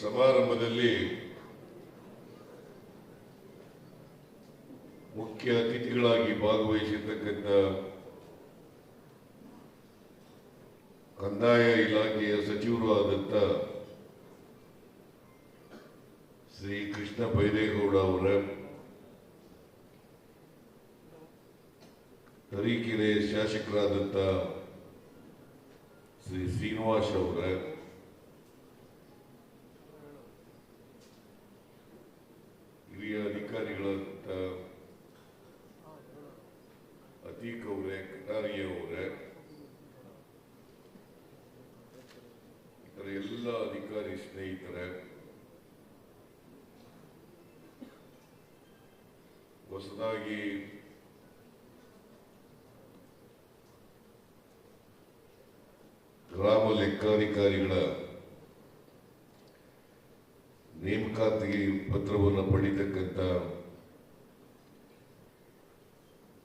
ಸಮಾರಂಭದಲ್ಲಿ ಮುಖ್ಯ ಅತಿಥಿಗಳಾಗಿ ಭಾಗವಹಿಸಿರ್ತಕ್ಕಂಥ ಕಂದಾಯ ಇಲಾಖೆಯ ಸಚಿವರು ಆದಂಥ ಶ್ರೀ ಕೃಷ್ಣ ಬೈರೇಗೌಡ ಅವರ ತರೀಕೆರೆ ಶಾಸಕರಾದಂಥ ಶ್ರೀ ಶ್ರೀನಿವಾಸ್ ಅವರ ಹಿರಿಯ ಅಧಿಕಾರಿಗಳಂತ ಅತೀಕ್ ಅವರೇ ಕಟಾರಿಯ ಅವರೇ ಎಲ್ಲ ಅಧಿಕಾರಿ ಸ್ನೇಹಿತರೆ ಹೊಸದಾಗಿ ಗ್ರಾಮ ಲೆಕ್ಕಾಧಿಕಾರಿಗಳ ನೇಮಕಾತಿ ಪತ್ರವನ್ನು ಪಡಿತಕ್ಕಂಥ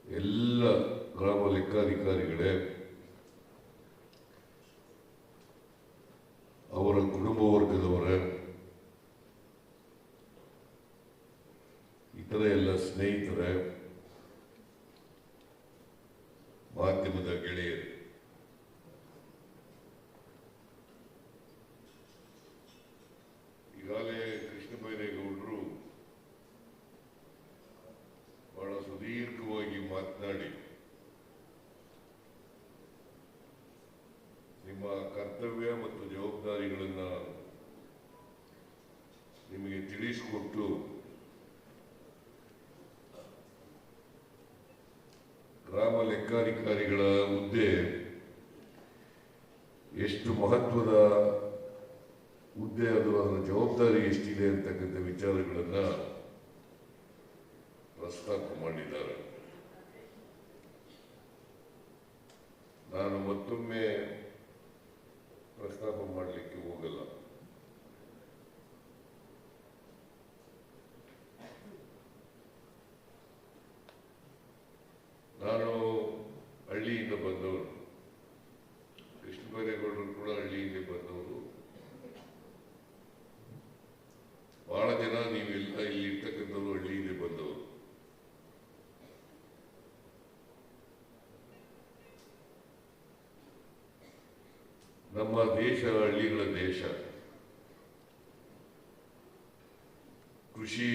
ಎಲ್ಲ ಗ್ರಾಮ ಲೆಕ್ಕಾಧಿಕಾರಿಗಳೇ ಅವರ ಕುಟುಂಬ ವರ್ಗದವರ ಇತರ ಎಲ್ಲ ಸ್ನೇಹಿತರ ಮಾಧ್ಯಮದ ಗೆಳೆಯರು ಈಗಾಗಲೇ ಕೃಷ್ಣ ಬೈರೇಗೌಡರು ಬಹಳ ಸುದೀರ್ಘವಾಗಿ ಮಾತನಾಡಿ ನಿಮ್ಮ ಕರ್ತವ್ಯ ಮತ್ತು ಜವಾಬ್ದಾರಿಗಳನ್ನ ನಿಮಗೆ ತಿಳಿಸಿಕೊಟ್ಟು ಗ್ರಾಮ ಲೆಕ್ಕಾಧಿಕಾರಿಗಳ ಹುದ್ದೆ ಎಷ್ಟು ಮಹತ್ವದ ಹುದ್ದೆ ಅದು, ಅದರ ಜವಾಬ್ದಾರಿ ಎಷ್ಟಿದೆ ಅಂತಕ್ಕಂಥ ವಿಚಾರಗಳನ್ನ ಪ್ರಸ್ತಾಪ ಮಾಡಿದ್ದಾರೆ. ನಾನು ಮತ್ತೊಮ್ಮೆ ಪ್ರಸ್ತಾಪ ಮಾಡಲಿಕ್ಕೆ ಹೋಗಲ್ಲ. ನಾನು ಹಳ್ಳಿಯಿಂದ ಬಂದವರು ಕೃಷ್ಣ ಬೈರೇಗೌಡರು ಕೂಡ ಹಳ್ಳಿಯಿಂದ ಬಂದವರು. ಬಹಳ ಜನ ನೀವೆಲ್ಲ ಇಲ್ಲಿ ಇರ್ತಕ್ಕಂಥವ್ರು ಹಳ್ಳಿಯಿಂದ ಬಂದವರು ನಮ್ಮ ದೇಶ ಹಳ್ಳಿಗಳ ದೇಶ. ಕೃಷಿ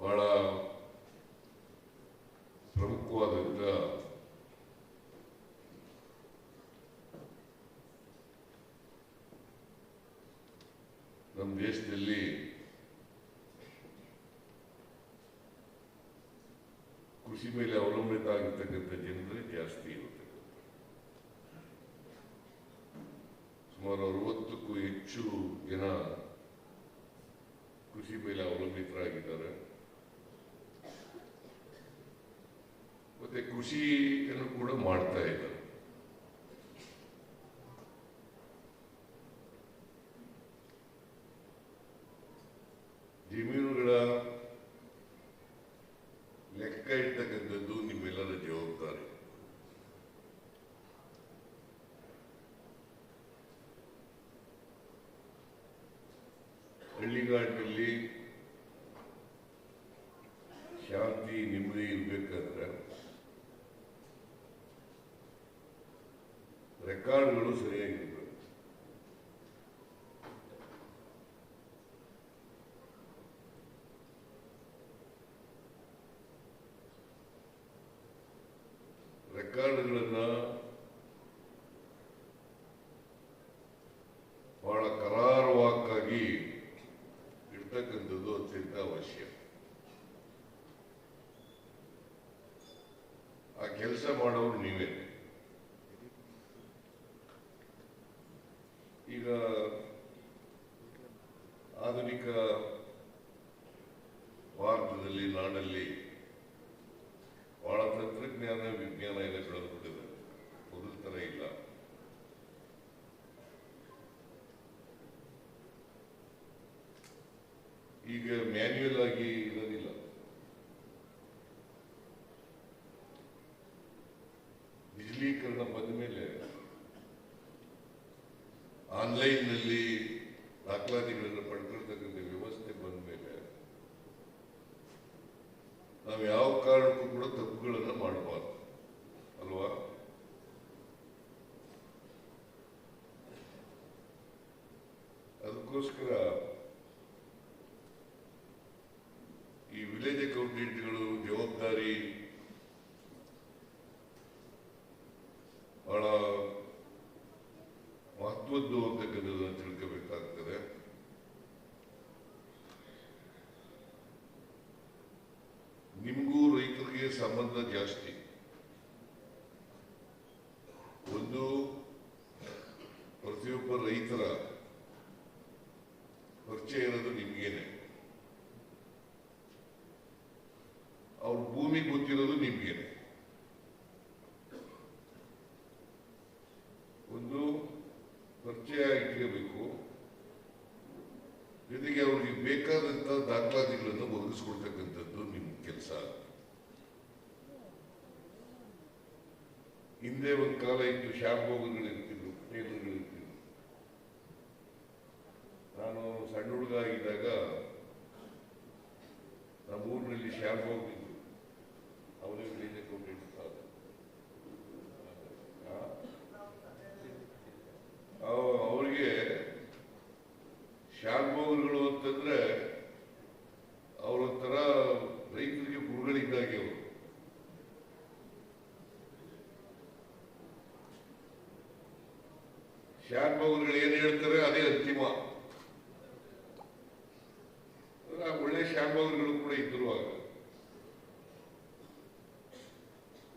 ಬಹಳ ಪ್ರಮುಖವಾದಂಥ ನಮ್ಮ ದೇಶದಲ್ಲಿ ಕೃಷಿ ಮೇಲೆ ಅವಲಂಬಿತ ಆಗಿರ್ತಕ್ಕಂಥ ಜನರೇ ಜಾಸ್ತಿ ಇರುತ್ತೆ ಸುಮಾರು ಅರವತ್ತಕ್ಕೂ ಹೆಚ್ಚು ಜನ ಕೃಷಿ ಮೇಲೆ ಅವಲಂಬಿತರಾಗಿದ್ದಾರೆ. ಮತ್ತೆ ಕೃಷಿಯನ್ನು ಕೂಡ ಮಾಡ್ತಾ ಇದ್ದಾರೆ ಜಮೀನುಗಳ ಲೆಕ್ಕ ಇರ್ತಕ್ಕಂಥದ್ದು ನಿಮ್ಮೆಲ್ಲರ ಜವಾಬ್ದಾರಿ ಹಳ್ಳಿಗಾಡಿನಲ್ಲಿ ಶಾಂತಿ ನೆಮ್ಮದಿ ಇರಬೇಕಾದ್ರೆ ರೆಕಾರ್ಡ್ಗಳು ಸರಿಯಾಗಿರ್ಬೇಕು. ರೆಕಾರ್ಡ್ಗಳನ್ನ ಬಹಳ ಕರಾರುವಾಕ್ಕಾಗಿ ಇರ್ತಕ್ಕಂಥದ್ದು ಅತ್ಯಂತ ಅವಶ್ಯ. ಆ ಕೆಲಸ ಮಾಡೋರು ನೀವೇ ಈಗ ಆಧುನಿಕ ಭಾರತದಲ್ಲಿ ನಾಡಲ್ಲಿ ಬಹಳ ತಂತ್ರಜ್ಞಾನ ವಿಜ್ಞಾನ ಎಲ್ಲ ಬೆಳೆದುಬಿಟ್ಟಿದೆ ಮೊದಲ ಥರ ಇಲ್ಲ ಈಗ ಮ್ಯಾನ್ಯುಯಲ್ ಆಗಿ ಇರೋದಿಲ್ಲ. ಬಿಜಲೀಕರಣ ಬಂದ ಮೇಲೆ ಆನ್ಲೈನ್ನಲ್ಲಿ ದಾಖಲಾತಿಗಳನ್ನು ಪಡ್ಕೊಳ್ತಕ್ಕಂಥ ವ್ಯವಸ್ಥೆ ಬಂದ ಮೇಲೆ ನಾವು ಯಾವ ಕಾರಣಕ್ಕೂ ಕೂಡ ತಪ್ಪುಗಳನ್ನು ಮಾಡಬಾರ್ದು. ಅಲ್ವಾ? ಅದಕ್ಕೋಸ್ಕರ ಈ ವಿಲೇಜ್ ಅಕೌಂಟೆಂಟ್ಗಳು ಜವಾಬ್ದಾರಿ ಬಹಳ ಮಹತ್ವದ್ದು ಅಂತಕ್ಕಂಥದ್ದನ್ನು ತಿಳ್ಕೋಬೇಕಾಗ್ತದೆ ನಿಮಗೂ ರೈತರಿಗೆ ಸಂಬಂಧ ಜಾಸ್ತಿ ಒಂದು ಪ್ರತಿಯೊಬ್ಬ ರೈತರ ಪರಿಚಯ ಇರೋದು ನಿಮ್ಗೇನೆ ಅವ್ರ ಭೂಮಿ ಗೊತ್ತಿರೋದು ನಿಮ್ಗೇನೆ ಒಂದು ಪರಿಚಯ ಇಟ್ಕೋಬೇಕು ಜೊತೆಗೆ ಅವ್ರಿಗೆ ಬೇಕಾದಂತ ದಾಖಲಾತಿಗಳನ್ನು ಒದಗಿಸ್ಕೊಡ್ತಕ್ಕಂಥದ್ದು ನಿಮ್ಮ ಕೆಲಸ ಹಿಂದೆ ಒಂದು ಕಾಲ ಇತ್ತು ಶಾಂಭೋಗಗಳು ಇರ್ತಿದ್ರು ಟೇಲರ್ಗಳು ಇರ್ತಿದ್ರು ನಾನು ಸಣ್ಣ ಹುಡುಗ ಆಗಿದ್ದಾಗ ನಮ್ಮ ಊರಿನಲ್ಲಿ ಶಾಂಭೋಗ್ ಇದ್ರು ಅವರೇ ವಿಲೇಜ್ ಅಕೌಂಟೆಂಟ್ ಅವರಿಗೆ ಶಾಲ್ಭೋಗರುಗಳು ಅಂತಂದ್ರೆ ಅವರೊಂಥರ ರೈತರಿಗೆ ಗುರುಗಳಿದ್ದಾಗೆ ಅವರು ಶಾಲ್ಭೋಗರುಗಳು ಏನ್ ಹೇಳ್ತಾರೆ? ಅದೇ ಅಂತಿಮ. ಒಳ್ಳೆ ಶಾಲ್ಭೋಗರುಗಳು ಕೂಡ ಇದ್ರು ಆಗ.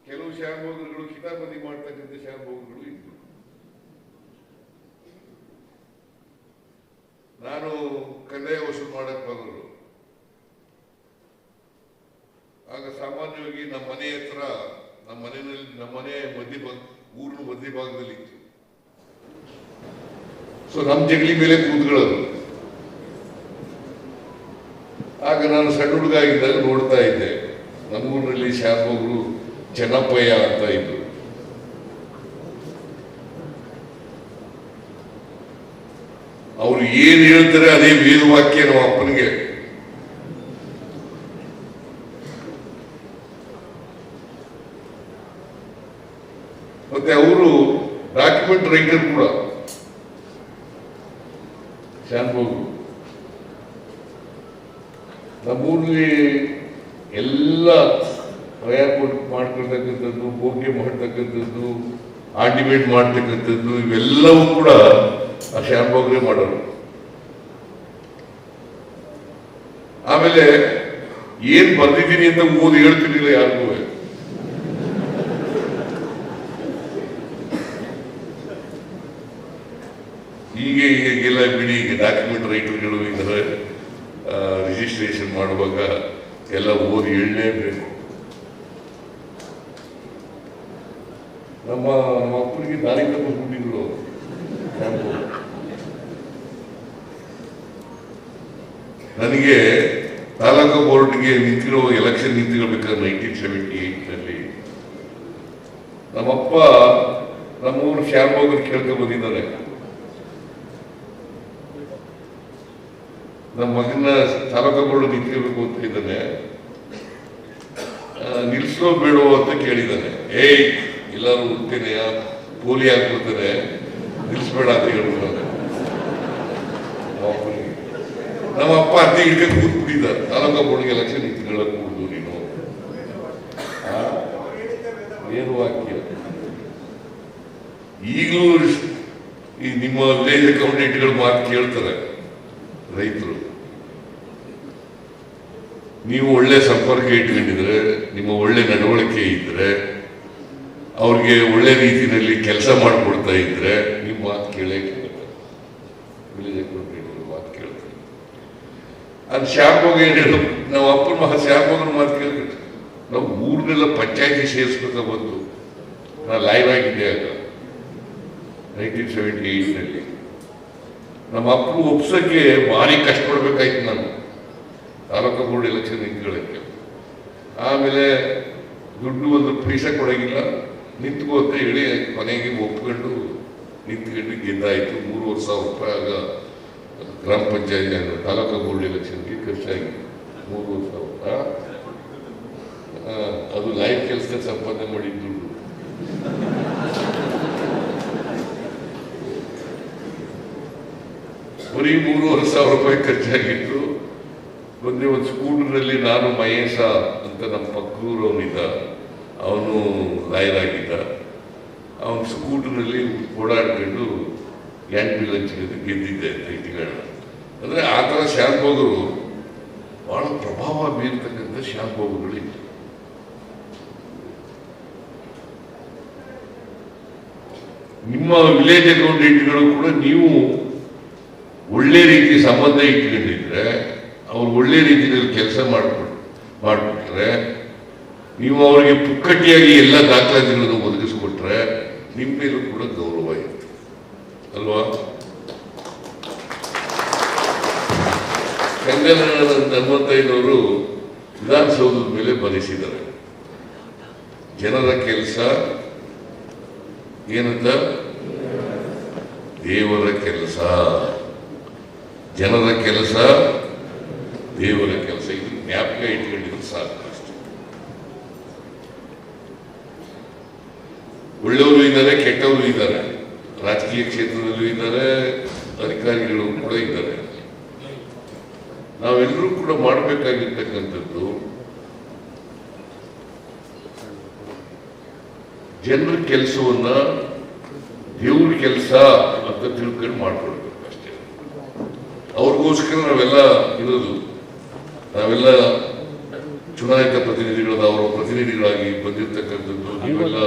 ಕೆಲವು ಶಾಲ್ಭೋಗರುಗಳು ಕಿತಾಪತಿ ಮಾಡ್ತಕ್ಕಂಥ ಶಾಲ್ಭೋಗರುಗಳು ಇದ್ರು. ನಾನು ಕಂದಾಯ ವಸೂಲು ಮಾಡಕ್ ಬಂದರು. ಆಗ ಸಾಮಾನ್ಯವಾಗಿ ನಮ್ಮ ಮನೆ ಹತ್ರ ನಮ್ಮ ಮನೆಯಲ್ಲಿ ನಮ್ಮ ಮನೆ ಮಧ್ಯಭಾಗ ಊರಿನ ಮಧ್ಯಭಾಗದಲ್ಲಿ ಇತ್ತು ಸೊ ನಮ್ಮ ಜಗಲಿ ಮೇಲೆ ಕೂತ್ಕೊಳ್ಳೋದು. ಆಗ ನಾನು ಸಣ್ಣ ಹುಡುಗ ಆಗಿದ್ದಾಗ ನೋಡ್ತಾ ಇದ್ದೆ. ನಮ್ಮ ಊರಿನಲ್ಲಿ ಶಾಪಗಳು ಚೆನ್ನಪ್ಪಯ್ಯ ಅಂತ ಇದ್ರು. ಅವರು ಏನ್ ಹೇಳ್ತಾರೆ ಅದೇ ವೇದವಾಕ್ಯ ನಮ್ಮ ಅಪ್ಪನಿಗೆ. ಮತ್ತೆ ಅವರು ಡಾಕ್ಯುಮೆಂಟ್ ರೈಟರ್ ಕೂಡ ಶಾನ್ಭೋಗ್ ನಮ್ಮೂರಲ್ಲಿ ಎಲ್ಲ ಪ್ರಯಾಣ ಮಾಡ್ಕೊಳ್ತಕ್ಕಂಥದ್ದು ಬೋಗ್ಯ ಮಾಡ್ತಕ್ಕಂಥದ್ದು ಆಂಟಿಮೇಟ್ ಮಾಡ್ತಕ್ಕಂಥದ್ದು, ಇವೆಲ್ಲವೂ ಕೂಡ ಆ ಶಾನ್ಭೋಗ್ರೆ ಮಾಡೋರು. ಆಮೇಲೆ ಏನ್ ಬಂದಿದ್ದೀನಿ ಅಂತ ಓದಿ ಹೇಳ್ತಿರ್ಲಿಲ್ಲ ಯಾರಿಗೂ. ಹೀಗೆ ಹೀಗೆಲ್ಲ ಬಿಡಿ ಡಾಕ್ಯುಮೆಂಟ್ ರೈಟರ್ಗಳು ಇದ್ದಾರೆ ರಿಜಿಸ್ಟ್ರೇಷನ್ ಮಾಡುವಾಗ ಎಲ್ಲ ಓದಿ ಹೇಳಲೇಬೇಕು. ನಮ್ಮ ನಮ್ಮ ಅಪ್ಪನಿಗೆ ತಪ್ಪಿಬಿಟ್ಟಿದ್ರು ನನಗೆ ತಾಲೂಕು ಬೋರ್ಡ್ಗೆ ನಿಂತಿರೋ ಎಲೆಕ್ಷನ್ ನಿಂತಿರ್ಬೇಕಾದ್ರೆ ನೈನ್ಟೀನ್ ಸೆವೆಂಟಿ ಏಟ್ನಲ್ಲಿ ನಮ್ಮಪ್ಪ ನಮ್ಮೂರು ಶ್ಯಾಮೋಗರ್ ಕೇಳ್ಕೊ ಬಂದಿದ್ದಾರೆ. ನಮ್ಮ ಮಗನ ಚಾಲಕಗಳು ನಿಂತಿರ್ಬೇಕು ಅಂತ ಇದ್ದಾನೆ. ನಿಲ್ಸೋ ಬೇಡೋ ಅಂತ ಕೇಳಿದ್ದಾನೆ. ಏಯ್, ಎಲ್ಲರೂ ಹುಡ್ತೇನೆ ಪೋಲಿ ಹಾಕ್ಬಿಡ್ತಾನೆ ನಿಲ್ಸ್ಬೇಡ ಅಂತ ಹೇಳ್ಬಿಡ್ತಾನೆ ನಮ್ಮ ಅಪ್ಪ ಅತ್ತೆ ಹಿಡ್ಕೊಂಡು ಕೂತ್ಬಿಟ್ಟಿದ್ದ ತಾಲೂಕು ಬೋರ್ಡ್ಗೆ ಎಲೆಕ್ಷನ್ ನಿಂತ್ಕೊಳ್ಳೋಕೆ ಕೂಡುದು ನೀನು? ಏನು ವಾಕ್ಯ? ಈಗಲೂ ಈ ನಿಮ್ಮ ವಿಲೇಜ್ ಅಕೌಂಟೆಂಟ್ಗಳು ಮಾತು ಕೇಳ್ತಾರೆ. ರೈತರು. ನೀವು ಒಳ್ಳೆ ಸಂಪರ್ಕ ಇಟ್ಕೊಂಡಿದ್ರೆ, ನಿಮ್ಮ ಒಳ್ಳೆ ನಡವಳಿಕೆ ಇದ್ರೆ, ಅವ್ರಿಗೆ ಒಳ್ಳೆ ರೀತಿಯಲ್ಲಿ ಕೆಲಸ ಮಾಡಿಕೊಡ್ತಾ ಇದ್ರೆ ನಿಮ್ಮ ಮಾತು ಕೇಳೇ ಮಾತು ಕೇಳ್ತಾರೆ. ಅದು ಶಾಪೋಗ ಏನು ಹೇಳು ನಾವು ಅಪ್ಪನ ಮಹ ಮಾತು ಕೇಳ್ಬೇಕು ನಾವು ಊರ್ನೆಲ್ಲ ಪಂಚಾಯತಿ ಸೇರಿಸ್ಬೇಕಾ ಬಂತು ನಾನು ಲೈವ್ ಆಗಿದ್ದೆ ಆಗ ನೈನ್ಟೀನ್ ಸೆವೆಂಟಿ ಏಯ್ಟ್ನಲ್ಲಿ ನಮ್ಮ ಅಪ್ಪು ಒಪ್ಸೋಕ್ಕೆ ಭಾರಿ ಕಷ್ಟಪಡ್ಬೇಕಾಯ್ತು ನಾನು ತಾಲೂಕು ಬೋರ್ಡ್ ಎಲೆಕ್ಷನ್ ನಿಂತ್ಕೊಳ್ಳೋಕ್ಕೆ. ಆಮೇಲೆ ದುಡ್ಡು ಒಂದು ಪೀಸ ಕೊಡೋಂಗಿಲ್ಲ. ನಿಂತ್ಕೋ ಅಂತ ಹೇಳಿ ಕೊನೆಗೆ ಒಪ್ಕೊಂಡು ನಿಂತ್ಕೊಂಡು ಗೆದ್ದಾಯಿತು. ಮೂರುವರೆ ಸಾವಿರ ರೂಪಾಯಿ ಆಗ ಗ್ರಾಮ ಪಂಚಾಯತ್ ತಾಲೂಕು ಬೋರ್ಡ್ ಎಲೆಕ್ಷನ್ಗೆ ಖರ್ಚಾಗಿ ಮೂರುವರೆ ಸಾವಿರ ಅದು ಲೈಫ್ ಕೆಲಸ ಸಂಪಾದನೆ ಮಾಡಿದ್ದು ಬರೀ ಮೂರುವರೆ ಸಾವಿರ ರೂಪಾಯಿ ಖರ್ಚಾಗಿತ್ತು. ಒಂದೇ ಒಂದು ಸ್ಕೂಟರ್ನಲ್ಲಿ ನಾನು ಮಹೇಶ ಅಂತ ನಮ್ಮ ಪಕ್ಕೂರು ಅವನಿದ್ದ. ಅವನು ರಾಯರಾಗಿದ್ದ ಅವನು ಸ್ಕೂಟರ್ನಲ್ಲಿ ಓಡಾಡ್ಕೊಂಡು ಎಂಟು ಬಿಲ್ಲಂಚಿಗೆ ಗೆದ್ದಿದ್ದೆ ಅಂತ ಇಟ್ಕೊಳ್ಳ ಅಂದರೆ ಆ ಥರ ಶಾಂಭೋಗರು ಬಹಳ ಪ್ರಭಾವ ಬೀರ್ತಕ್ಕಂಥ ಶಾಂಭೋಗಗಳಿತ್ತು ನಿಮ್ಮ ವಿಲೇಜ್ ಅಕೌಂಟೆಂಟ್ಗಳು ಕೂಡ ನೀವು ಒಳ್ಳೆ ರೀತಿ ಸಂಬಂಧ ಇಟ್ಕೊಂಡಿದ್ರೆ ಅವ್ರು ಒಳ್ಳೆ ರೀತಿಯಲ್ಲಿ ಕೆಲಸ ಮಾಡಿಕೊಟ್ಟು ಮಾಡಿಬಿಟ್ರೆ ನೀವು ಅವರಿಗೆ ಪುಕ್ಕಟ್ಟಿಯಾಗಿ ಎಲ್ಲ ದಾಖಲಾತಿಗಳನ್ನು ಒದಗಿಸ್ಕೊಟ್ರೆ ನಿಮ್ಮ ಮೇಲೂ ಕೂಡ ಗೌರವ ಇರುತ್ತೆ. ಅಲ್ವಾ? ಕಂಗನ ಹನುಮಂತಯ್ಯನವರು ವಿಧಾನಸೌಧದ ಮೇಲೆ ಬರೆಸಿದ್ದಾರೆ ಜನರ ಕೆಲಸ ಏನಂತ? ದೇವರ ಕೆಲಸ. ಜನರ ಕೆಲಸ, ದೇವರ ಕೆಲಸ. ಇದು ಜ್ಞಾಪಕ ಇಟ್ಕೊಂಡಿದ್ರು ಸಾಕು ಅಷ್ಟೇ. ಒಳ್ಳೆಯವರು ಇದ್ದಾರೆ, ಕೆಟ್ಟವರು ಇದ್ದಾರೆ. ರಾಜಕೀಯ ಕ್ಷೇತ್ರದಲ್ಲೂ ಇದ್ದಾರೆ, ಅಧಿಕಾರಿಗಳು ಕೂಡ ಇದ್ದಾರೆ. ನಾವೆಲ್ಲರೂ ಕೂಡ ಮಾಡಬೇಕಾಗಿರ್ತಕ್ಕಂಥದ್ದು, ಜನರ ಕೆಲಸವನ್ನ ದೇವ್ರ ಕೆಲಸ ಅಂತ ತಿಳ್ಕೊಂಡು ಅಷ್ಟೇ ಅವ್ರಿಗೋಸ್ಕರ ನಾವೆಲ್ಲ ಇರೋದು. ನಾವೆಲ್ಲ ಚುನಾಯಿತ ಪ್ರತಿನಿಧಿಗಳಾದ ಅವರ ಪ್ರತಿನಿಧಿಗಳಾಗಿ ಬಂದಿರತಕ್ಕಂಥದ್ದು, ನೀವೆಲ್ಲ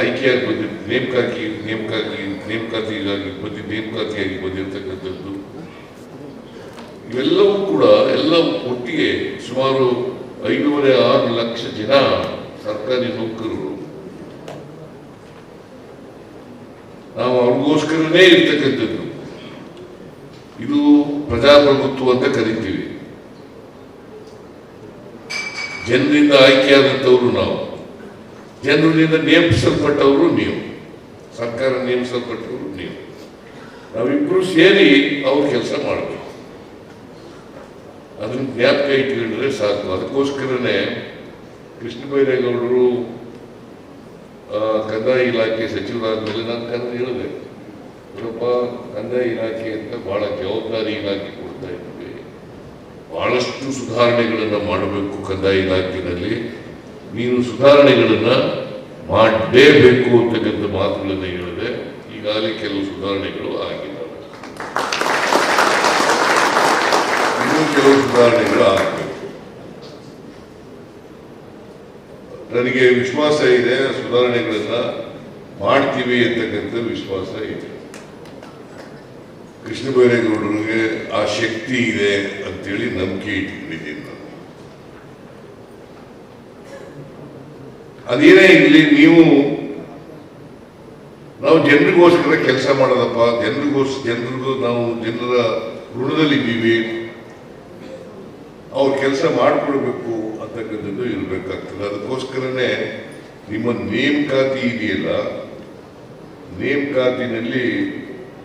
ಆಯ್ಕೆಯಾಗಿ ಬಂದಿರ್, ನೇಮಕಾತಿ ನೇಮಕಾತಿ ನೇಮಕಾತಿಗಾಗಿ ಬಂದಿ, ನೇಮಕಾತಿಯಾಗಿ ಬಂದಿರತಕ್ಕಂಥದ್ದು. ಇವೆಲ್ಲವೂ ಕೂಡ, ಎಲ್ಲ ಒಟ್ಟಿಗೆ ಸುಮಾರು ಐದೂವರೆ ಆರು ಲಕ್ಷ ಜನ ಸರ್ಕಾರಿ ನೌಕರರು. ನಾವು ಅವ್ರಿಗೋಸ್ಕರನೇ ಇರ್ತಕ್ಕಂಥದ್ದು. ಪ್ರಜಾಪ್ರಭುತ್ವ ಅಂತ ಕರಿತೀವಿ. ಜನರಿಂದ ಆಯ್ಕೆಯಾದಂಥವರು ನಾವು. ಜನರಿಂದ ನೇಮಿಸಲ್ಪಟ್ಟವರು ನೀವು. ಸರ್ಕಾರ ನೇಮಿಸಲ್ಪಟ್ಟವರು ನೀವು. ನಾವಿಬ್ಬರು ಸೇರಿ ಅವ್ರ ಕೆಲಸ ಮಾಡಬೇಕು. ಅದನ್ನ ಜ್ಞಾಪಕ ಇಟ್ಕೊಂಡ್ರೆ ಸಾಕು. ಅದಕ್ಕೋಸ್ಕರನೇ ಕೃಷ್ಣ ಬೈರೇಗೌಡರು ಕಂದಾಯ ಇಲಾಖೆ ಸಚಿವರಾದ್ಮೇಲೆ ನಾನು ಕನ್ನಡ ಹೇಳಿದೆ ಇವರಪ್ಪ ಕಂದಾಯ ಇಲಾಖೆ ಅಂತ ಬಹಳ ಜವಾಬ್ದಾರಿ ಇಲಾಖೆ. ಇದ್ವಿ ಬಹಳಷ್ಟು ಸುಧಾರಣೆಗಳನ್ನು ಮಾಡಬೇಕು ಕಂದಾಯ ಇಲಾಖೆಯಲ್ಲಿ. ನೀನು ಸುಧಾರಣೆಗಳನ್ನು ಮಾಡಲೇಬೇಕು ಅಂತಕ್ಕಂಥ ಮಾತುಗಳನ್ನು ಹೇಳಿದೆ. ಈಗಾಗಲೇ ಕೆಲವು ಸುಧಾರಣೆಗಳು ಆಗಿದ್ದಾವೆ. ಇನ್ನೂ ಕೆಲವು ಸುಧಾರಣೆಗಳು ಆಗಬೇಕು. ನನಗೆ ವಿಶ್ವಾಸ ಇದೆ ಸುಧಾರಣೆಗಳನ್ನು ಮಾಡ್ತೀವಿ ಅಂತಕ್ಕಂಥ ವಿಶ್ವಾಸ ಇದೆ. ಕೃಷ್ಣ ಬೈರೇಗೌಡರಿಗೆ ಆ ಶಕ್ತಿ ಇದೆ ಅಂತೇಳಿ ನಂಬಿಕೆ ಇಟ್ಕೊಂಡಿದ್ದೀನಿ ನಾನು ಅದೇನೇ ಇರಲಿ, ನೀವು ನಾವು ಜನರಿಗೋಸ್ಕರ ಕೆಲಸ ಮಾಡೋದಪ್ಪ, ಜನರಿಗೋಸ್ ಜನರಿಗೂ ನಾವು ಜನರ ಋಣದಲ್ಲಿದ್ದೀವಿ, ಅವ್ರ ಕೆಲಸ ಮಾಡಿಕೊಡ್ಬೇಕು ಅಂತಕ್ಕಂಥದ್ದು ಇರಬೇಕಾಗ್ತದೆ. ಅದಕ್ಕೋಸ್ಕರನೇ ನಿಮ್ಮ ನೇಮಕಾತಿ ಇದೆಯಲ್ಲ, ನೇಮಕಾತಿನಲ್ಲಿ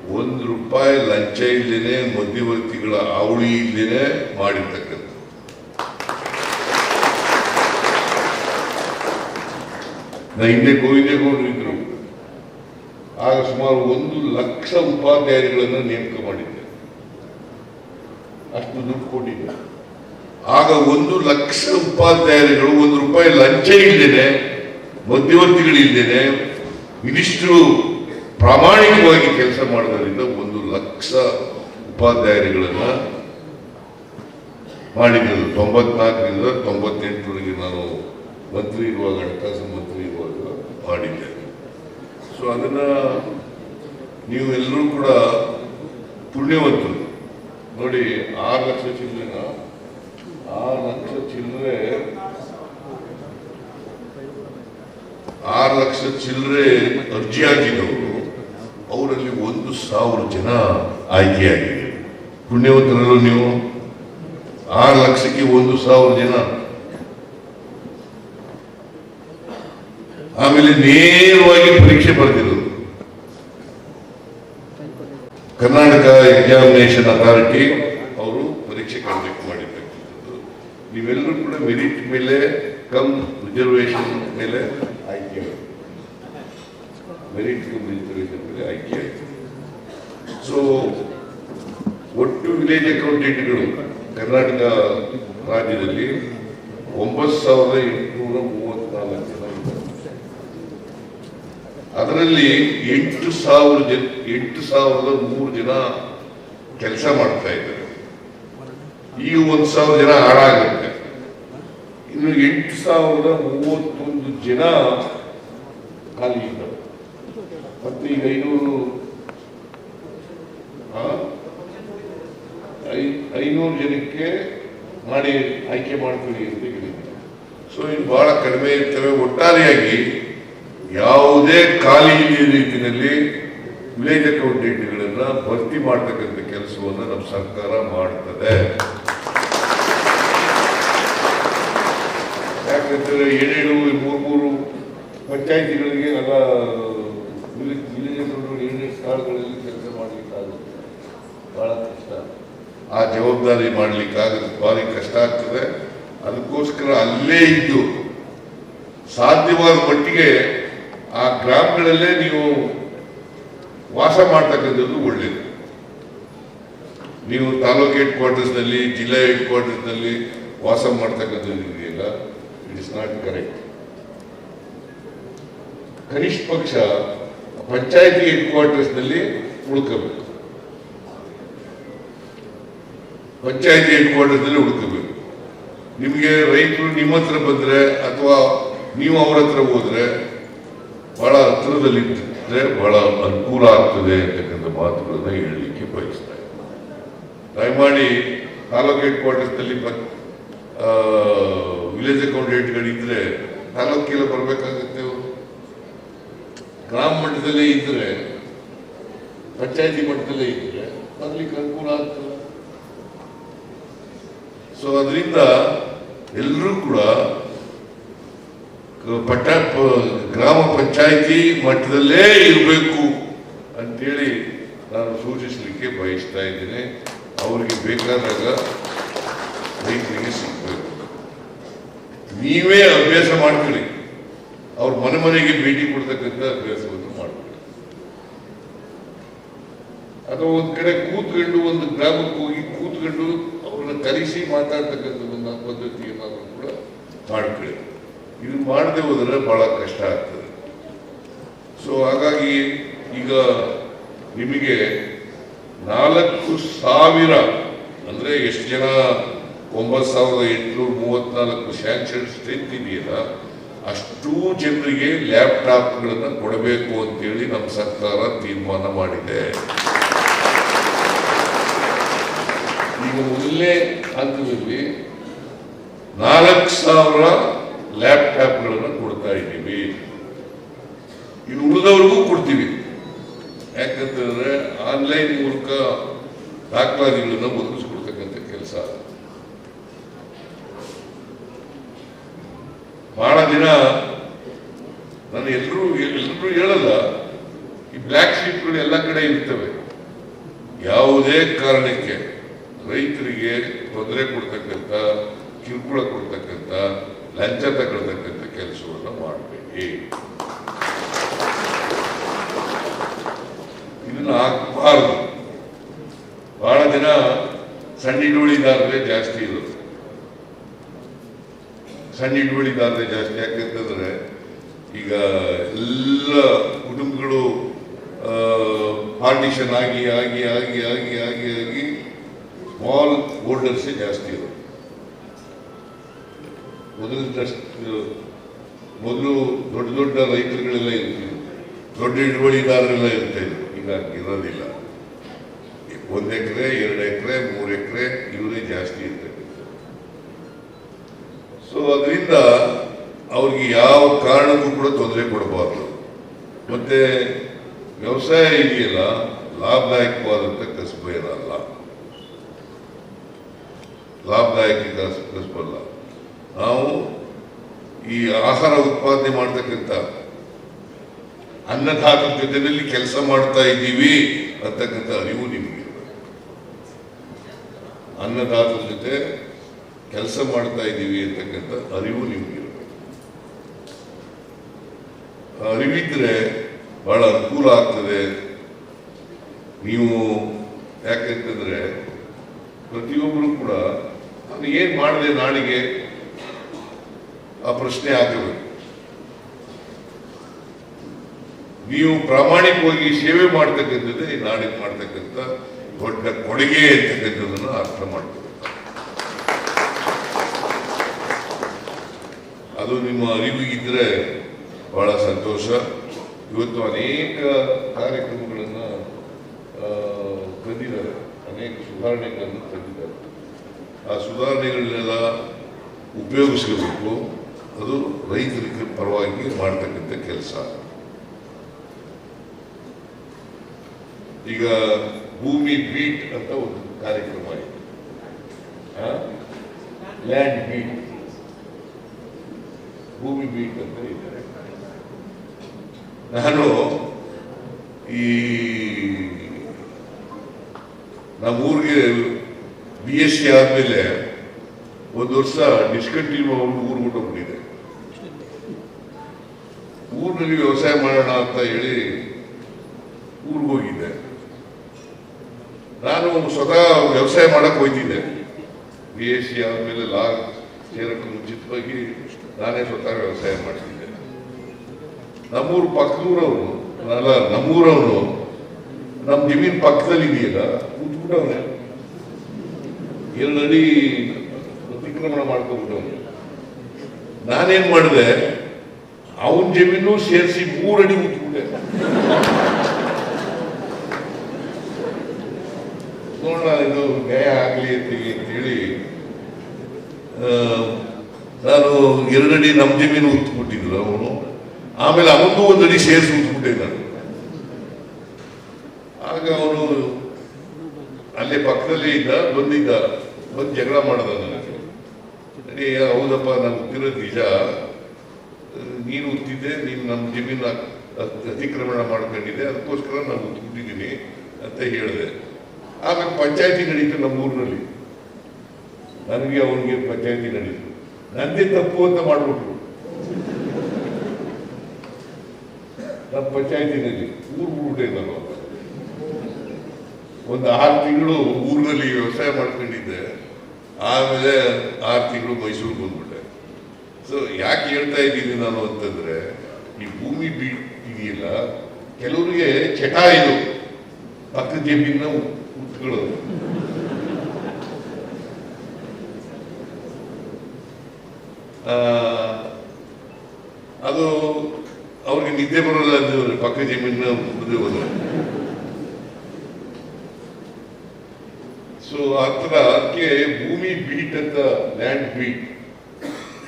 ಒಂದು ರೂಪಾಯಿ ಲಂಚ ಇಲ್ಲದೇನೆ ಮಧ್ಯವರ್ತಿಗಳ ಅವಳಿ ಇಲ್ಲದೇನೆ ಮಾಡಿರ್ತಕ್ಕಂಥ ನಾ ಹಿಂದೆ ಗೋವಿಂದೇಗೌಡರು ಇದ್ರು. ಆಗ ಸುಮಾರು ಒಂದು ಲಕ್ಷ ಉಪಾಧ್ಯಾಯರುಗಳನ್ನು ನೇಮಕ ಮಾಡಿದ್ದೆ. ಅಷ್ಟು ದುಡ್ಡು ಕೊಟ್ಟಿದ್ದೆ. ಆಗ ಒಂದು ಲಕ್ಷ ಉಪಾಧ್ಯಾಯರುಗಳು ಒಂದು ರೂಪಾಯಿ ಲಂಚ ಇಲ್ಲದೇನೆ ಮಧ್ಯವರ್ತಿಗಳಿಲ್ಲದೇನೆ ಇದಿಷ್ಟು ಪ್ರಾಮಾಣಿಕವಾಗಿ ಕೆಲಸ ಮಾಡೋದರಿಂದ ಒಂದು ಲಕ್ಷ ಉಪಾಧ್ಯಾಯರುಗಳನ್ನ ಮಾಡಿದ್ದು ತೊಂಬತ್ನಾಲ್ಕರಿಂದ ತೊಂಬತ್ತೆಂಟರವರೆಗೆ ನಾನು ಮಂತ್ರಿ ಇರುವಾಗ, ಹಣಕಾಸು ಮಂತ್ರಿ ಇರುವಾಗ ಮಾಡಿದ್ದೆ. ಸೊ ಅದನ್ನ ನೀವು ಎಲ್ಲರೂ ಕೂಡ ಪುಣ್ಯವಂತರು. ನೋಡಿ, ಆರು ಲಕ್ಷ ಚಿಲ್ಲರೆನ? ಆರು ಲಕ್ಷ ಚಿಲ್ಲರೆ ಆರು ಲಕ್ಷ ಚಿಲ್ಲರೆ ಅರ್ಜಿ ಅವರಲ್ಲಿ ಒಂದು ಸಾವಿರ ಜನ ಆಯ್ಕೆಯಾಗಿದೆ ಪುಣ್ಯವಂತರಲ್ಲೂ ನೀವು? ಆರು ಲಕ್ಷಕ್ಕೆ ಒಂದು ಸಾವಿರ ಜನ. ಆಮೇಲೆ ನೇರವಾಗಿ ಪರೀಕ್ಷೆ ಬರೆದಿರೋದು. ಕರ್ನಾಟಕ ಎಕ್ಸಾಮಿನೇಷನ್ ಅಥಾರಿಟಿ ಅವರು ಪರೀಕ್ಷೆ ಕಂಡಕ್ಟ್ ಮಾಡಿರ್ತಕ್ಕಂಥದ್ದು. ನೀವೆಲ್ಲರೂ ಕೂಡ ಮೆರಿಟ್ ಮೇಲೆ ಕಮ್ ರಿಸರ್ವೇಶನ್ ಮೇಲೆ ಆಯ್ಕೆ ಕಮ್ ರಿಸರ್ವೇಷನ್ ಮೇಲೆ ಆಯ್ಕೆ ಆಯಿತು ಸೊ ಒಟ್ಟು ವಿಲೇಜ್ ಅಕೌಂಟೆಂಟ್ಗಳು ಕರ್ನಾಟಕ ರಾಜ್ಯದಲ್ಲಿ ಒಂಬತ್ತು ಸಾವಿರದ ಎಂಟುನೂರ ಮೂವತ್ನಾಲ್ಕು ಜನ. ಅದರಲ್ಲಿ ಎಂಟು ಸಾವಿರ ಜನ, ಎಂಟು ಸಾವಿರದ ಮೂರು ಜನ ಕೆಲಸ ಮಾಡ್ತಾ ಇದ್ದಾರೆ. ಈ ಒಂದು ಸಾವಿರ ಜನ ಹಾಳಾಗುತ್ತೆ. ಇನ್ನು ಎಂಟು ಸಾವಿರದ ಮೂವತ್ತೊಂದು ಜನ ಖಾಲಿ ಈಗ ಐನೂರು ಐನೂರು ಜನಕ್ಕೆ ಮಾಡಿ, ಆಯ್ಕೆ ಮಾಡ್ಕೊಳ್ಳಿ ಅಂತ ಹೇಳಿದ್ದಾರೆ ಸೊ ಇದು ಬಹಳ ಕಡಿಮೆ ಇರ್ತವೆ. ಒಟ್ಟಾರೆಯಾಗಿ ಯಾವುದೇ ಖಾಲಿ ರೀತಿಯಲ್ಲಿ ವಿಲೇಜ್ ಅಕೌಂಟೆಂಟ್ಗಳನ್ನ ಭರ್ತಿ ಮಾಡ್ತಕ್ಕಂಥ ಕೆಲಸವನ್ನು ನಮ್ಮ ಸರ್ಕಾರ ಮಾಡ್ತದೆ. ಯಾಕಂದ್ರೆ ಏಳೇಳು ಮೂರು ಮೂರು ಪಂಚಾಯತಿಗಳಿಗೆ ಅಲ್ಲ ವಿಲೇಜ್ ವಿಲೇಜ್ ಅಕೌಂಟ್ ಏಳೇಳು ಸ್ಥಳಗಳಲ್ಲಿ ಕೆಲಸ ಮಾಡಲಿಕ್ಕಾಗುತ್ತೆ. ಬಹಳ ಕಷ್ಟ. ಆ ಜವಾಬ್ದಾರಿ ಮಾಡಲಿಕ್ಕಾಗದು ಭಾರಿ ಕಷ್ಟ ಆಗ್ತದೆ. ಅದಕ್ಕೋಸ್ಕರ ಅಲ್ಲೇ ಇದ್ದು ಸಾಧ್ಯವಾದ ಮಟ್ಟಿಗೆ ಆ ಗ್ರಾಮಗಳಲ್ಲೇ ನೀವು ವಾಸ ಮಾಡ್ತಕ್ಕಂಥದ್ದು ಒಳ್ಳೇದು. ನೀವು ತಾಲೂಕು ಹೆಡ್ ಕ್ವಾರ್ಟರ್ಸ್ನಲ್ಲಿ ಜಿಲ್ಲಾ ಹೆಡ್ ಕ್ವಾರ್ಟರ್ಸ್ನಲ್ಲಿ ವಾಸ ಮಾಡ್ತಕ್ಕಂಥದ್ದು ಇದೆಯಲ್ಲ? ಇಟ್ ಇಸ್ ನಾಟ್ ಕರೆಕ್ಟ್ ಕನಿಷ್ಠ ಪಕ್ಷ ಪಂಚಾಯತಿ ಹೆಡ್ ಕ್ವಾರ್ಟರ್ಸ್ನಲ್ಲಿ ಉಳ್ಕೋಬೇಕು ಪಂಚಾಯತಿ ಹೆಡ್ ಕ್ವಾರ್ಟರ್ಸ್ನಲ್ಲಿ ಉಳ್ಕೋಬೇಕು ನಿಮಗೆ ರೈತರು ನಿಮ್ಮ ಹತ್ರ ಬಂದ್ರೆ ಅಥವಾ ನೀವು ಅವ್ರ ಹತ್ರ ಹೋದರೆ ಬಹಳ ಹತ್ತಿರದಲ್ಲಿ ಬಹಳ ಅನುಕೂಲ ಆಗ್ತದೆ ಅಂತಕ್ಕಂಥ ಮಾತುಗಳನ್ನ ಹೇಳಲಿಕ್ಕೆ ಬಯಸ್ತಾ ಇದ್ದೀನಿ. ದಯಮಾಡಿ ತಾಲೂಕು ಹೆಡ್ ಕ್ವಾರ್ಟರ್ಸ್ನಲ್ಲಿ ವಿಲೇಜ್ ಅಕೌಂಟೆಂಟ್ಗಳಿದ್ರೆ ತಾಲೂಕಿಗೆ ಬರಬೇಕಾಗುತ್ತೆ ಅವರು ಗ್ರಾಮ ಮಟ್ಟದಲ್ಲೇ ಇದ್ರೆ, ಪಂಚಾಯತಿ ಮಟ್ಟದಲ್ಲೇ ಇದ್ರೆ ಬರ್ಲಿಕ್ಕೆ ಅನುಕೂಲ ಆಗ್ತದೆ. ಸೊ ಅದರಿಂದ ಎಲ್ಲರೂ ಕೂಡ ಪಟ್ಟ ಗ್ರಾಮ ಪಂಚಾಯಿತಿ ಮಟ್ಟದಲ್ಲೇ ಇರಬೇಕು ಅಂತೇಳಿ ನಾನು ಸೂಚಿಸಲಿಕ್ಕೆ ಬಯಸ್ತಾ ಇದ್ದೇನೆ. ಅವರಿಗೆ ಬೇಕಾದಾಗ ರೈತರಿಗೆ ಸಿಗಬೇಕು. ನೀವೇ ಅಭ್ಯಾಸ ಮಾಡ್ಕೊಳ್ಳಿ. ಅವ್ರ ಮನೆ ಮನೆಗೆ ಭೇಟಿ ಕೊಡ್ತಕ್ಕಂಥ ಅಭ್ಯಾಸವನ್ನು ಮಾಡಬೇಕು ಅಥವಾ ಒಂದ್ ಕಡೆ ಕೂತ್ಕೊಂಡು ಒಂದು ಗ್ರಾಮಕ್ಕೆ ಹೋಗಿ ಕೂತ್ಕೊಂಡು ಅವ್ರನ್ನ ಕರೆಸಿ ಪದ್ಧತಿ ಪದ್ಧತಿಯನ್ನಾದ್ರೂ ಕೂಡ ಮಾಡ್ಕೊಳ್ಳಿ. ಇದು ಮಾಡದೆ ಹೋದ್ರೆ ಬಹಳ ಕಷ್ಟ ಆಗ್ತದೆ. ಸೊ ಹಾಗಾಗಿ ಈಗ ನಿಮಗೆ ನಾಲ್ಕು ಸಾವಿರ ಅಂದ್ರೆ ಎಷ್ಟು ಜನ ಒಂಬತ್ತು ಸಾವಿರದ ಎಂಟುನೂರ ಮೂವತ್ನಾಲ್ಕು ಸ್ಯಾಂಕ್ಷನ್ ಸ್ಟ್ರೆಂತ್ ಇದೆಯಲ್ಲ ಅಷ್ಟೂ ಜನರಿಗೆ ಲ್ಯಾಪ್ಟಾಪ್ಗಳನ್ನು ಕೊಡಬೇಕು ಅಂತೇಳಿ ನಮ್ಮ ಸರ್ಕಾರ ತೀರ್ಮಾನ ಮಾಡಿದೆ. ಈಗ ಮೊದಲನೇ ಹಂತದಲ್ಲಿ ನಾಲ್ಕು ಸಾವಿರ ಲ್ಯಾಪ್ಟಾಪ್ಗಳನ್ನು ಕೊಡ್ತಾ ಇದ್ದೀವಿ. ಇನ್ನು ಉಳಿದವ್ರಿಗೂ ಕೊಡ್ತೀವಿ. ಯಾಕಂತಂದ್ರೆ ಆನ್ಲೈನ್ ಮೂಲಕ ದಾಖಲಾತಿಗಳನ್ನು ಒದಗಿಸ್ಕೊಡ್ತಕ್ಕಂಥ ಕೆಲಸ ಬಹಳ ದಿನ ನಾನು ಎಲ್ಲರೂ ಎಲ್ಲರೂ ಹೇಳಲ್ಲ. ಈ ಬ್ಲ್ಯಾಕ್ ಶೀಟ್ಗಳು ಎಲ್ಲ ಕಡೆ ಇರ್ತವೆ. ಯಾವುದೇ ಕಾರಣಕ್ಕೆ ರೈತರಿಗೆ ತೊಂದರೆ ಕೊಡ್ತಕ್ಕಂಥ, ಕಿರುಕುಳ ಕೊಡ್ತಕ್ಕಂಥ, ಲಂಚ ತಗೊಳ್ತಕ್ಕಂಥ ಕೆಲಸವನ್ನು ಮಾಡಬೇಕು ಇದನ್ನ ಹಾಕಬಾರದು. ಬಹಳ ದಿನ ಸಣ್ಣ ಹಿಡುವಳಿದಾರರೇ ಜಾಸ್ತಿ ಇರೋದು. ಸಣ್ಣ ಹಿಡುವಳಿದಾರರೇ ಜಾಸ್ತಿ. ಯಾಕಂತಂದ್ರೆ ಈಗ ಎಲ್ಲ ಕುಟುಂಬಗಳು ಪಾರ್ಟಿಷನ್ ಆಗಿ ಆಗಿ ಆಗಿ ಆಗಿ ಆಗಿ ಆಗಿ ಸ್ಮಾಲ್ ಹೋಲ್ಡರ್ಸೇ ಜಾಸ್ತಿ ಇರೋದು. ಮೊದಲು ಮೊದಲು ದೊಡ್ಡ ದೊಡ್ಡ ರೈತರುಗಳೆಲ್ಲ ಇರ್ತಿದ್ರು. ದೊಡ್ಡ ಹಿಡುವಳಿದಾರರೆಲ್ಲ ಇರ್ತಾ ಇದ್ರು. ಈಗ ಇರೋದಿಲ್ಲ. ಒಂದು ಎಕರೆ, ಎರಡು ಎಕರೆ, ಮೂರು ಎಕರೆ ಇವರೇ ಜಾಸ್ತಿ ಇರ್ತಕ್ಕಂಥ ಸೊ ಅದರಿಂದ ಅವ್ರಿಗೆ ಯಾವ ಕಾರಣಕ್ಕೂ ಕೂಡ ತೊಂದರೆ ಕೊಡಬಾರ್ದು. ಮತ್ತೆ ವ್ಯವಸಾಯ ಇದೆಯಲ್ಲ, ಲಾಭದಾಯಕವಾದಂತ ಕಸಬು ಇರಲ್ಲ ಲಾಭದಾಯಕ ಕಸ- ಕಸಬಲ್ಲ ನಾವು ಈ ಆಹಾರ ಉತ್ಪಾದನೆ ಮಾಡ್ತಕ್ಕಂಥ ಅನ್ನದಾತರ ಜೊತೆಯಲ್ಲಿ ಕೆಲಸ ಮಾಡ್ತಾ ಇದ್ದೀವಿ ಅಂತಕ್ಕಂಥ ಅರಿವು ನಿಮಗೆ. ಅನ್ನದಾತರ ಜೊತೆ ಕೆಲಸ ಮಾಡ್ತಾ ಇದ್ದೀವಿ ಅಂತಕ್ಕಂಥ ಅರಿವು ಆ ಅರಿವಿದ್ರೆ ಬಹಳ ಅನುಕೂಲ ಆಗ್ತದೆ. ನೀವು ಯಾಕೆಂತಂದ್ರೆ ಪ್ರತಿಯೊಬ್ಬರು ಕೂಡ ನಾನು ಏನು ಮಾಡಿದೆ ನಾಡಿಗೆ ಆ ಪ್ರಶ್ನೆ ಆಗಬೇಕು ನೀವು ಪ್ರಾಮಾಣಿಕವಾಗಿ ಸೇವೆ ಮಾಡ್ತಕ್ಕಂಥದ್ದೇ ಈ ನಾಡಿಗೆ ಮಾಡ್ತಕ್ಕಂಥ ದೊಡ್ಡ ಕೊಡುಗೆ ಅಂತಕ್ಕಂಥದ್ದನ್ನು ಅರ್ಥ ಮಾಡ್ಕೋಬೇಕು ಅದು ನಿಮ್ಮ ಅರಿವಿಗಿದ್ರೆ ಬಹಳ ಸಂತೋಷ. ಇವತ್ತು ಅನೇಕ ಕಾರ್ಯಕ್ರಮಗಳನ್ನು ತಂದಿದ್ದಾರೆ. ಅನೇಕ ಸುಧಾರಣೆಗಳನ್ನು ತಂದಿದ್ದಾರೆ. ಆ ಸುಧಾರಣೆಗಳನ್ನೆಲ್ಲ ಉಪಯೋಗಿಸ್ಕೋಬೇಕು. ಅದು ರೈತರಿಗೆ ಪರವಾಗಿ ಮಾಡ್ತಕ್ಕಂಥ ಕೆಲಸ. ಈಗ ಭೂಮಿ ಬೀಟ್ ಅಂತ ಒಂದು ಕಾರ್ಯಕ್ರಮ ಇದೆ. ಲ್ಯಾಂಡ್ ಬೀಟ್ ಭೂಮಿ ಬೀಟ್ ಅಂತ ಇದೆ. ನಾನು ಈ ನಮ್ಮ ಊರಿಗೆ ಬಿ ಎಸ್ ಸಿ ಆದ್ಮೇಲೆ ಒಂದು ವರ್ಷ ಡಿಸ್ಕಂಟಿನ್ಯೂ ಊರು ಬಿಟ್ಟೋಗ್ಬಿಟ್ಟಿದೆ ಊರಿನಲ್ಲಿ ವ್ಯವಸಾಯ ಮಾಡೋಣ ಅಂತ ಹೇಳಿ ಊರಿಗೆ ಹೋಗಿದ್ದೆ. ನಾನು ಸ್ವತಃ ವ್ಯವಸಾಯ ಮಾಡಕ್ಕೆ ಹೋಯ್ತಿದ್ದೆ. ಬಿ ಎಸ್ ಸಿ ಆದ್ಮೇಲೆ ಲಾ ಸೇರಕ್ಕೆ ಮುಂಚಿತವಾಗಿ ನಾನೇ ಸ್ವತಃ ವ್ಯವಸಾಯ ಮಾಡ್ತಿದ್ದೆ ನಮ್ಮೂರು ಪಕ್ಕದೂರವನು ಅಲ್ಲ ನಮ್ಮೂರವನು ನಮ್ಮ ಜಮೀನ್ ಪಕ್ಕದಲ್ಲಿ ಇದೆಯಲ್ಲ ಕೂತ್ಬಿಟ್ಟವನೆ ಎರಡು ಅಡಿ ಅತಿಕ್ರಮಣ ಮಾಡ್ಕೊಂಡ್ಬಿಟ್ಟವನು ನಾನೇನ್ ಮಾಡಿದೆ? ಅವನ ಜಮೀನು ಸೇರಿಸಿ ಮೂರಡಿ ಮುಚ್ಚಿಬಿಟ್ಟೆ. ನೋಡೋಣ ಇದು ನ್ಯಾಯ ಆಗಲಿ ಅಂತೇಳಿ ನಾನು ಎರಡಡಿ ನಮ್ಮ ಜಮೀನು ಉತ್ಬಿಟ್ಟಿದ್ರು ಅವನು. ಆಮೇಲೆ ಅವನು ಒಂದು ಅಡಿ ಶೇರ್ ಉತ್ಬಿಟ್ಟೆ ನಾನು ಆಗ ಅವನು ಅಲ್ಲಿ ಪಕ್ಕದಲ್ಲಿ ಇದ್ದ, ಬಂದಿದ್ದ, ಬಂದು ಜಗಳ ಮಾಡದ ನನಗೆ. ಹೌದಪ್ಪ, ನಾನು ಗೊತ್ತಿರೋದು ನಿಜ. ನೀನು ಉತ್ತಿದ್ದೆ, ನೀನು ನಮ್ಮ ಜಮೀನು ಅತ್- ಅತಿಕ್ರಮಣ ಮಾಡ್ಕೊಂಡಿದ್ದೆ, ಅದಕ್ಕೋಸ್ಕರ ನಾನು ಉತ್ಬಿಟ್ಟಿದ್ದೀನಿ ಅಂತ ಹೇಳಿದೆ. ಆಮೇಲೆ ಪಂಚಾಯತಿ ನಡೀತು ನಮ್ಮ ಊರಿನಲ್ಲಿ ನನಗೆ ಅವನಿಗೆ ಪಂಚಾಯತಿ ನಡೀತು. ನಂದೇ ತಪ್ಪು ಅಂತ ಮಾಡ್ಬಿಟ್ರು. ನಮ್ಮ ಪಂಚಾಯತಿನಲ್ಲಿ ಊರು ಬಿಡ್ಬಿಟ್ಟೆ ನಾನು ಒಂದು ಆರು ತಿಂಗಳು ಊರಿನಲ್ಲಿ ವ್ಯವಸಾಯ ಮಾಡ್ಕೊಂಡಿದ್ದೆ. ಆಮೇಲೆ ಆರು ತಿಂಗಳು ಮೈಸೂರು ಬಂದ್ಬಿಟ್ಟೆ. ಸೊ ಯಾಕೆ ಹೇಳ್ತಾ ಇದ್ದೀನಿ ನಾನು ಅಂತಂದ್ರೆ ಈ ಭೂಮಿ ಬಿ ಇದೆಯಲ್ಲ ಕೆಲವರಿಗೆ ಚಟ ಇದು. ಪಕ್ಕದ ಜೇಬಿನ ಉತ್ಕೊಳ್ಳೋದು ಆ, ಅದು ಅವ್ರಿಗೆ ನಿದ್ದೆ ಬರೋಲ್ಲ ಅಂದ್ರೆ ಪಕ್ಕ ಜಮೀನ ಹೋದ್ರೆ ಸೊ ಆ ಥರ ಅದಕ್ಕೆ ಭೂಮಿ ಬೀಟ್ ಅಂತ ಲ್ಯಾಂಡ್ ಬೀಟ್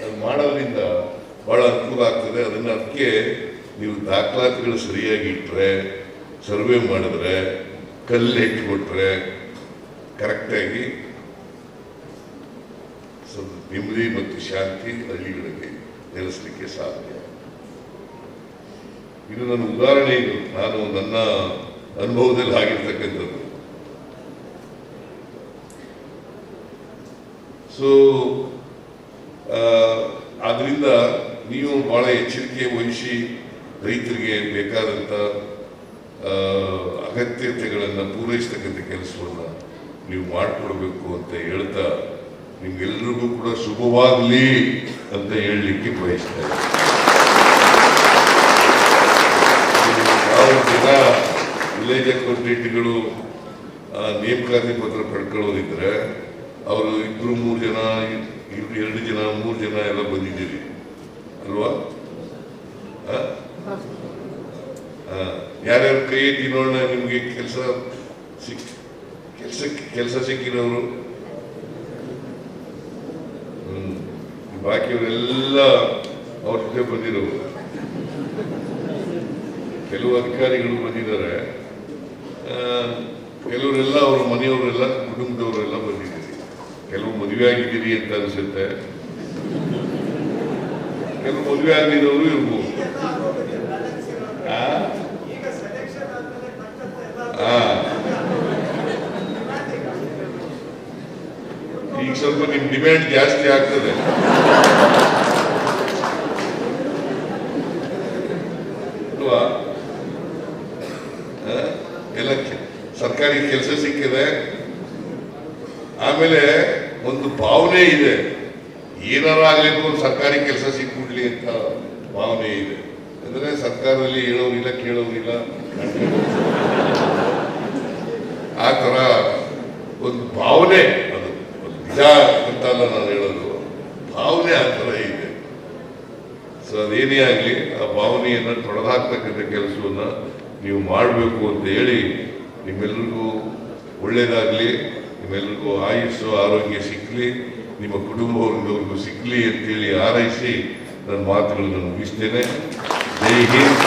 ಅದು ಮಾಡೋದ್ರಿಂದ ಬಹಳ ಅನುಕೂಲ ಆಗ್ತದೆ. ಅದನ್ನ ಅದಕ್ಕೆ ನೀವು ದಾಖಲಾತಿಗಳು ಸರಿಯಾಗಿ ಇಟ್ಟರೆ ಸರ್ವೆ ಮಾಡಿದ್ರೆ, ಕಲ್ಲು ಇಟ್ಕೊಟ್ರೆ ಕರೆಕ್ಟಾಗಿ ನೆಮ್ಮದಿ ಮತ್ತು ಶಾಂತಿ ಹಳ್ಳಿಗಳಲ್ಲಿ ನೆಲೆಸಲಿಕ್ಕೆ ಸಾಧ್ಯ. ಇದು ನನ್ನ ಉದಾಹರಣೆ ಇದು. ನಾನು ನನ್ನ ಅನುಭವದಲ್ಲಿ ಆಗಿರ್ತಕ್ಕಂಥದ್ದು ಸೊ ಆದ್ರಿಂದ ನೀವು ಬಹಳ ಎಚ್ಚರಿಕೆ ವಹಿಸಿ ರೈತರಿಗೆ ಬೇಕಾದಂಥ ಅಗತ್ಯತೆಗಳನ್ನ ಪೂರೈಸ್ತಕ್ಕಂಥ ಕೆಲಸವನ್ನು ನೀವು ಮಾಡಿಕೊಡ್ಬೇಕು ಅಂತ ಹೇಳ್ತಾ ನಿಮ್ಗೆಲ್ರಿಗೂ ಕೂಡ ಶುಭವಾಗಲಿ ಅಂತ ಹೇಳಲಿಕ್ಕೆ ಬಯಸ್ತಾ ಇದ್ದೀನಿ. ಜನ ವಿಲೇಜ್ ಅಕೌಂಟೆಂಟ್ಗಳು ನೇಮಕಾತಿ ಪತ್ರ ಪಡ್ಕೊಳ್ಳೋದಿದ್ರೆ ಅವರು ಇಬ್ರು ಮೂರು ಜನ, ಇಬ್ರು ಎರಡು ಜನ, ಮೂರು ಜನ ಎಲ್ಲ ಬಂದಿದ್ದೀರಿ. ಅಲ್ವಾ? ಯಾರ್ಯಾರು ಕೈ ತಿನ್ನೋಣ ನಿಮ್ಗೆ ಕೆಲಸ ಸಿಕ್ ಕೆಲಸ ಸಿಕ್ಕಿರೋರು? ಹ್ಮ್. ಬಾಕಿಯವರೆಲ್ಲ ಅವ್ರ ಜೊತೆ ಬಂದಿರೋರು. ಕೆಲವು ಅಧಿಕಾರಿಗಳು ಬಂದಿದ್ದಾರೆ. ಕೆಲವರೆಲ್ಲ ಅವ್ರ ಮನೆಯವರೆಲ್ಲ, ಕುಟುಂಬದವರೆಲ್ಲ ಬಂದಿದ್ದೀರಿ. ಕೆಲವು ಮದುವೆ ಆಗಿದ್ದೀರಿ ಅಂತ ಅನಿಸುತ್ತೆ. ಕೆಲವು ಮದುವೆ ಆಗಿದವರು ಇರ್ಬೋದು. ಈಗ ಸ್ವಲ್ಪ ನಿಮ್ ಡಿಮ್ಯಾಂಡ್ ಜಾಸ್ತಿ ಆಗ್ತದೆ. ಅಲ್ವಾ? ಎಲ್ಲ ಸರ್ಕಾರಿ ಕೆಲಸ ಸಿಕ್ಕಿದೆ. ಆಮೇಲೆ ಒಂದು ಭಾವನೆ ಇದೆ. ಏನಾರ ಆಗ್ಲಿಕ್ಕೆ ಒಂದು ಸರ್ಕಾರಿ ಕೆಲಸ ಸಿಕ್ಬಿಡ್ಲಿ ಅಂತ ಭಾವನೆ ಇದೆ. ಅಂದ್ರೆ ಸರ್ಕಾರದಲ್ಲಿ ಹೇಳೋರಿಲ್ಲ, ಕೇಳೋರಿಲ್ಲ. ಆ ತರ ಒಂದು ಭಾವನೆ ಅದು. ನಿಜ ಅಂತಲ್ಲ ನಾನು ಹೇಳೋದು. ಭಾವನೆ ಆ ಥರ ಇದೆ. ಸೊ ಅದೇನೇ ಆಗಲಿ, ಆ ಭಾವನೆಯನ್ನು ತೊಡೆದಾಕ್ತಕ್ಕಂಥ ಕೆಲಸವನ್ನ ನೀವು ಮಾಡಬೇಕು ಅಂತ ಹೇಳಿ ನಿಮ್ಮೆಲ್ಲರಿಗೂ ಒಳ್ಳೆಯದಾಗಲಿ ನಿಮ್ಮೆಲ್ಲರಿಗೂ ಆಯುಸ್ಸು, ಆರೋಗ್ಯ ಸಿಕ್ಕಲಿ ನಿಮ್ಮ ಕುಟುಂಬ ಸಿಗಲಿ ಸಿಕ್ಕಲಿ ಅಂತೇಳಿ ಹಾರೈಸಿ ನನ್ನ ಮಾತುಗಳನ್ನು ಮುಗಿಸ್ತೇನೆ. ಜೈ ಹಿಂದ್.